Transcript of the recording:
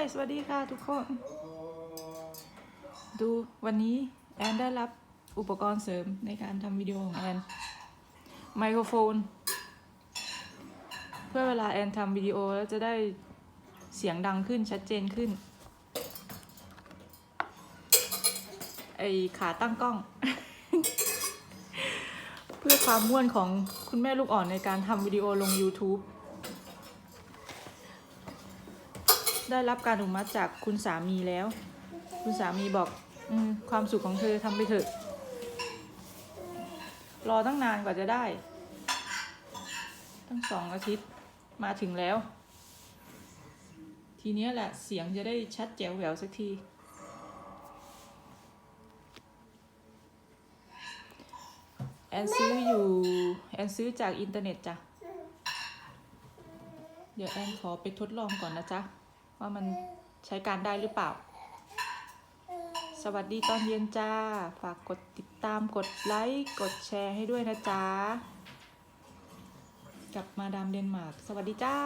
สวัสดีค่ะทุกคน ดูวันนี้แอนได้รับอุปกรณ์เสริมในการทำวิดีโอของแอน ไมโครโฟน เพื่อเวลาแอนทำวิดีโอแล้วจะได้เสียงดังขึ้นชัดเจนขึ้น ไอขาตั้งกล้อง เพื่อความม่วนของคุณแม่ลูกอ่อนในการทำวิดีโอลง YouTube ได้รับการอนุมัติจากคุณสามีแล้ว คุณสามีบอกอความสุขของเธอทำไปเถอะ รอตั้งนานกว่าจะได้ ตั้งสองอาทิตย์มาถึงแล้ว ทีนี้แหละเสียงจะได้ชัดแจ๋วแหววสักที แอนซื้ออยู่ แอนซื้อจากอินเทอร์เน็ตจ้ะเดี๋ยวแอนขอไปทดลองก่อนนะจ๊ะ ว่ามันใช้การได้หรือเปล่า สวัสดีตอนเย็นจ้า ฝากกดติดตามกดไลค์กดแชร์ให้ด้วยนะจ๊ะกับมาดามเดนมาร์กสวัสดีจ้า